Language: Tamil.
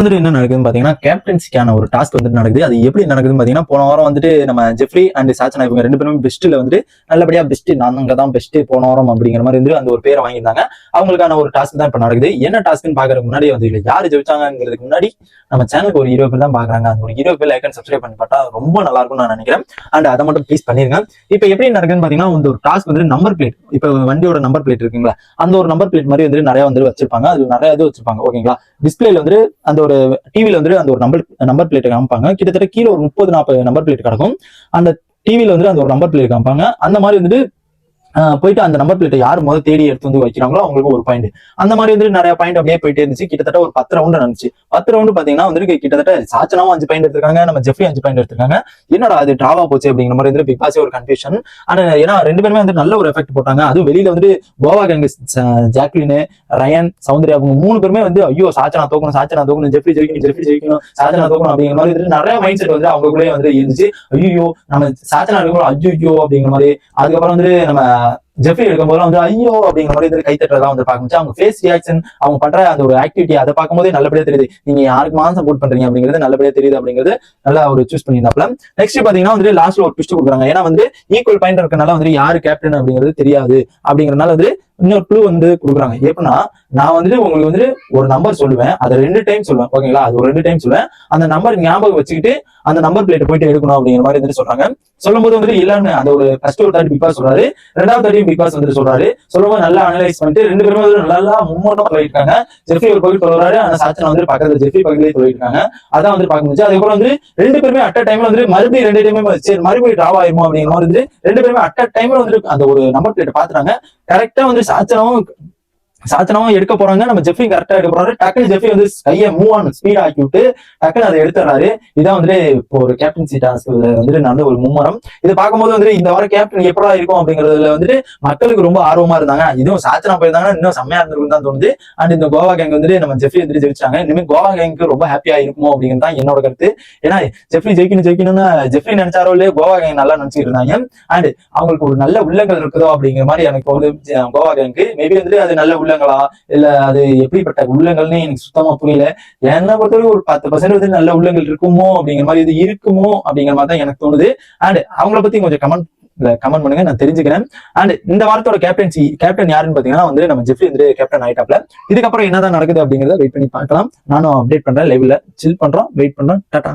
வந்துட்டு என்ன நடக்குதுன்னு பாத்தீங்கன்னா கேப்டன்சிக்கான ஒரு டாஸ்க் வந்துட்டு நடக்குது. அது எப்படி நடக்குதுன்னு பாத்தீங்கன்னா போன வாரம் வந்துட்டு நம்ம ஜெஃப்ரி அண்ட் சாச்சனா இவங்க ரெண்டு பேரும் பெஸ்ட்ல வந்துட்டு நல்லபடியா பெஸ்ட் நாங்க தான் பெஸ்ட் போன வாரம் அப்படிங்கிற மாதிரி வந்து அந்த ஒரு பேரை வாங்கியிருந்தாங்க. அவங்களுக்கான ஒரு டாஸ்க் தான் இப்ப நடக்குது. என்ன டாஸ்க்னு பாக்குறதுக்கு முன்னாடி வந்து யாரு ஜெயிச்சாங்கிறதுக்கு முன்னாடி நம்ம சேனலுக்கு ஒரு இருபது பேர் தான் பாக்குறாங்க. அந்த ஒரு இருபது பேர் லைக்கன் சப்ஸ்கிரைப் பண்ணி பார்த்தா ரொம்ப நல்லா இருக்கும்னு நான் நினைக்கிறேன். அண்ட் அதை மட்டும் ப்ளீஸ் பண்ணிருங்க. இப்ப எப்படி நடக்குதுன்னு பாத்தீங்கன்னா இந்த ஒரு டாஸ்க் வந்து நம்பர் பிளேட் இப்ப வண்டியோட நம்பர் பிளேட் இருக்குங்களா அந்த ஒரு நம்பர் பிளேட் மாதிரி வந்து நிறைய வந்து வச்சிருப்பாங்க. அது நிறைய இது வச்சிருப்பாங்க. ஓகேங்களா? டிஸ்பிளேல வந்து அந்த ஒரு டிவியில வந்து அந்த ஒரு நம்பர் நம்பர் பிளேட் காமிப்பாங்க. கிட்டத்தட்ட கீழே ஒரு முப்பது நாற்பது நம்பர் பிளேட் கிடக்கும். அந்த டிவியில வந்து அந்த ஒரு நம்பர் பிளேட் காமிப்பாங்க. அந்த மாதிரி வந்துட்டு போயிட்டு அந்த நம்பர் பிளேட்டை யார் முதல் தேடி எடுத்து வந்து வைக்கிறாங்களோ அவங்களுக்கு ஒரு பாயிண்ட் அந்த மாதிரி வந்து நிறைய பாயிண்ட் அப்படியே போயிட்டே இருந்துச்சு. கிட்டத்தட்ட ஒரு பத்து ரவுண்ட் நடந்துச்சு. பத்து ரவுண்டு பாத்தீங்கன்னா வந்து கிட்டத்தட்ட சாச்சனாவும் அஞ்சு பாயிண்ட் எடுத்திருக்காங்க. நம்ம ஜெஃப்ரி அஞ்சு பாயிண்ட் எடுத்திருக்காங்க. என்னடா அது டிராவா போச்சு அப்படிங்கிற மாதிரி வந்து பிக் பாஸே ஒரு கன்ஃபியூஷன் ஆனா ஏன்னா ரெண்டு பேருமே வந்து நல்ல ஒரு எஃபெக்ட் போட்டாங்க. அதுவும் வெளியில வந்து கோவா கேங் ஜாக்லின் ரயன் சௌந்தர்யா அவங்க மூணு பேருமே வந்து ஐயோ சாச்சனா தோக்கணும் சாச்சனா தோக்கணும் ஜெஃப்ரி ஜெயிக்கணும் ஜெஃப்ரி ஜெயிக்கணும் சாச்சனா தோக்கணும் அப்படிங்கிற மாதிரி வந்து நிறைய மைண்ட் செட் வந்து அவங்களுக்குள்ளே வந்து இருந்துச்சு. ஐயோ நம்ம சாச்சனா இருக்கணும் ஐயோ அப்படிங்கிற மாதிரி. அதுக்கப்புறம் வந்து நம்ம uh, ஜெஃப்ரி எடுக்கும்போது வந்து ஐயோ அப்படிங்கிற மாதிரி வந்து கைத்தட்டுறதா வந்து பார்க்க அவங்க ஃபேஸ் ரியாக்ஷன் அவங்க பண்ற அந்த ஒரு ஆக்டிவிட்டி அதை பார்க்கும்போதே நல்லபடியா தெரியுது. நீங்க யாருக்கு மாதம் சப்போர்ட் பண்றீங்க அப்படிங்கிறது நல்லபடியா தெரியுது அப்படிங்கிறது நல்லா அவர் சூஸ் பண்ணியிருந்தாப்ல நெக்ஸ்ட் பாத்தீங்கன்னா வந்து லாஸ்ட்ல ஒரு ட்விஸ்ட் கொடுக்குறாங்க. ஏன்னா வந்து ஈக்குவல் பாயிண்ட் இருக்கனால வந்து யாரு கேப்டன் அப்படிங்கிறது தெரியாது. அப்படிங்கறதுனால வந்து இன்னொரு க்ளூ வந்து கொடுக்குறாங்க. எப்படின்னா நான் வந்துட்டு உங்களுக்கு வந்துட்டு ஒரு நம்பர் சொல்லுவேன். அதை ரெண்டு டைம் சொல்லுவேன். ஓகேங்களா அது ஒரு ரெண்டு டைம் சொல்லுவேன். அந்த நம்பர் ஞாபகம் வச்சுக்கிட்டு அந்த நம்பர் பிளேட் போயிட்டு எடுக்கணும் அப்படிங்கிற மாதிரி வந்துட்டு சொல்றாங்க. சொல்லும்போது வந்துட்டு இல்லன்னு அந்த ஒரு ஃபர்ஸ்ட் ஒரு தேர்ட்டி பிக் சொல்றாரு. ரெண்டாவது தேர்ட்டி பிக் பாஸ் வந்து சொல்றாரு. சொல்லும்போது நல்லா அனலைஸ் பண்ணிட்டு ரெண்டு பேருமே வந்து நல்லா மும்மோட்டமா சொல்லியிருக்காங்க. ஜெஃப்ரி ஒரு பகுதி சொல்றாரு ஆனா சாச்சனா வந்து பக்கத்துல ஜெஃப்ரி பகுதியிலே சொல்லியிருக்காங்க. அதான் வந்து பார்க்க முடிஞ்சு அதுக்கப்புறம் வந்து ரெண்டு பேருமே அட் டைம்ல வந்து மறுபடியும் ரெண்டு டைமே சரி மறுபடியும் டிராவ் ஆயிருமோ அப்படிங்கிற மாதிரி வந்து ரெண்டு பேருமே அட் டைம்ல வந்து அந்த ஒரு நம்பர் பிளேட் பாத்துறாங்க கரெக்டா வந்து சாச்சனவும் சாச்சனாவும் எடுக்க போறாங்க நம்ம ஜெஃப்ரி கரெக்டா எடுக்க போறாரு. டக்குனு ஜெஃப்ரி வந்து கையை மூவ் ஆன் ஸ்பீட் ஆக்கி விட்டு டக்குனு அதை எடுத்துறாரு இதான் வந்துட்டு இப்போ ஒரு கேப்டன்சி டாஸ்க் வந்துட்டு நடந்த ஒரு மும்முரம். இதை பார்க்கும்போது வந்து இந்த வாரம் கேப்டன் எப்படா இருக்கும் அப்படிங்கறதுல வந்துட்டு மக்களுக்கு ரொம்ப ஆர்வமா இருந்தாங்க. இதுவும் சாத்தனா போயிருந்தாங்கன்னா இன்னும் செம்மையா இருந்திருக்கும் தான் தோணுது. அண்ட் இந்த கோவா கேங் வந்துட்டு நம்ம ஜெஃப்ரி வந்துட்டு ஜெயிச்சாங்க. இனிமேல் கோவா கேங்க்கு ரொம்ப ஹாப்பியா இருக்குமோ அப்படிங்கிறது தான் என்னோட கருத்து. ஏன்னா ஜெஃப்ரி ஜெயிக்கணும் ஜெயிக்கணும்னு ஜெஃப்ரி நினைச்சாரோ இல்லையே கோவா கேங் நல்லா நினைச்சிட்டு இருந்தாங்க. அண்ட் அவங்களுக்கு ஒரு நல்ல உள்ளங்கள் இருக்குதோ அப்படிங்கிற மாதிரி எனக்கு வந்து கோவா கேங்க்கு மேபி வந்துட்டு அது நல்ல உள்ளங்களா? இல்ல அது எப்படிப்பட்ட உள்ளங்கள்னு எனக்கு சுத்தமா புரியல. என்ன பொறுத்தவரைக்கும் ஒரு பத்து பர்சன்ட் வந்து நல்ல உள்ளங்கள் இருக்குமோ அப்படிங்கிற மாதிரி இது இருக்குமோ அப்படிங்கிற மாதிரி தான் எனக்கு தோணுது. அண்ட் அவங்கள பத்தி கொஞ்சம் கமெண்ட் கமெண்ட் பண்ணுங்க நான் தெரிஞ்சுக்கிறேன். அண்ட் இந்த வாரத்தோட கேப்டன்சி கேப்டன் யாருன்னு பாத்தீங்கன்னா வந்து நம்ம ஜெஃப்ரி வந்து கேப்டன் ஆயிட்டாப்ல. இதுக்கப்புறம் என்னதான் நடக்குது அப்படிங்கறத வெயிட் பண்ணி பார்க்கலாம். நானும் அப்டேட் பண்றேன் லைவ்ல சில் பண்றோம் வெயிட் பண்றோம். டாட்டா